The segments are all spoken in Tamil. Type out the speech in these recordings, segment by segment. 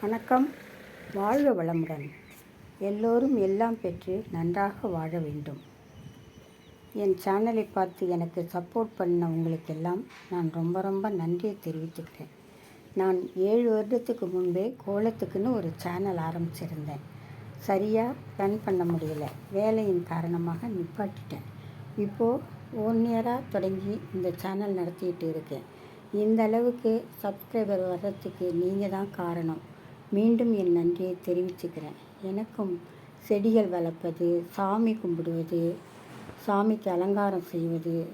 வணக்கம். வாழ்க வளமுடன். எல்லோரும் எல்லாம் பெற்று நன்றாக வாழ வேண்டும். என் சேனலை பார்த்து எனக்கு சப்போர்ட் பண்ண உங்களுக்கெல்லாம் நான் ரொம்ப ரொம்ப நன்றியை தெரிவித்துக்கிறேன். நான் ஏழு வருடத்துக்கு முன்பே கோலத்துக்குன்னு ஒரு சேனல் ஆரம்பிச்சிருந்தேன். சரியாக ரன் பண்ண முடியல. வேலையின் காரணமாக நிப்பாட்டிட்டேன். இப்போது ஒன் இயராக தொடங்கி இந்த சேனல் நடத்திட்டு இருக்கேன். இந்த அளவுக்கு சப்ஸ்கிரைபர் வர்றதுக்கு நீங்கள் தான் காரணம். மீண்டும் என் நன்றியை தெரிவிச்சுக்கிறேன். எனக்கும் செடிகள் வளர்ப்பது சாமி கும்பிடுவது சாமிக்கு அலங்காரம் செய்வது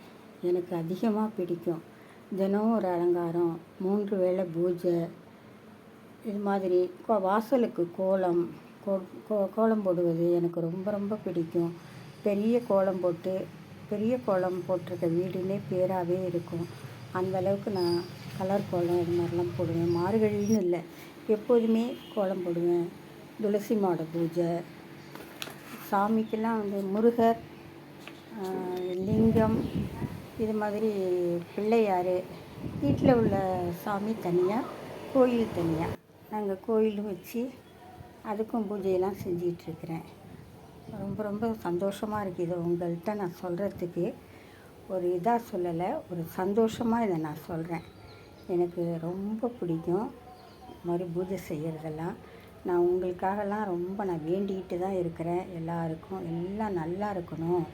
எனக்கு அதிகமாக பிடிக்கும். தினம் ஒரு அலங்காரம் மூன்று வேளை பூஜை இது மாதிரி கோ வாசலுக்கு கோலம் கோ கோ- கோலம் போடுவது எனக்கு ரொம்ப ரொம்ப பிடிக்கும். பெரிய கோலம் போட்டு பெரிய கோலம் போட்டிருக்க வீடுனே பேராகவே இருக்கும். அந்தளவுக்கு நான் கலர் கோலம் இது மாதிரிலாம் போடுவேன். மார்கழின்னு இல்லை எப்போதுமே கோலம் போடுவேன். துளசி மாட பூஜை. சாமிக்கெல்லாம் வந்து முருகர் லிங்கம் இது மாதிரி பிள்ளையார். வீட்டில் உள்ள சாமி தனியாக கோயில் தனியாக நாங்கள் கோயிலும் வச்சு அதுக்கும் பூஜையெல்லாம் செஞ்சிகிட்ருக்கிறேன் ரொம்ப ரொம்ப சந்தோஷமாக இருக்குது இதை உங்கள்கிட்ட நான் சொல்கிறதுக்கு ஒரு இதாக சொல்லலை ஒரு சந்தோஷமாக இதை நான் சொல்கிறேன் எனக்கு ரொம்ப பிடிக்கும். மாதிரி பூஜை செய்கிறதெல்லாம் நான் உங்களுக்காகலாம் ரொம்ப நான் வேண்டிக்கிட்டு தான் இருக்கிறேன். எல்லாருக்கும் எல்லாம் நல்லா இருக்கணும்.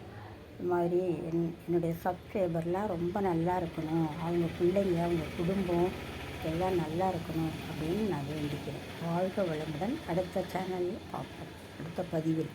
இது மாதிரி என் என்னுடைய சப்ஸ்கிரைபர்லாம் ரொம்ப நல்லா இருக்கணும். அவங்க பிள்ளைங்க அவங்க குடும்பம் எல்லாம் நல்லா இருக்கணும் அப்படின்னு நான் வேண்டிக்கிறேன். வாழ்க வளமுடன். அடுத்த சேனலில் பார்ப்போம். அடுத்த பதிவில்.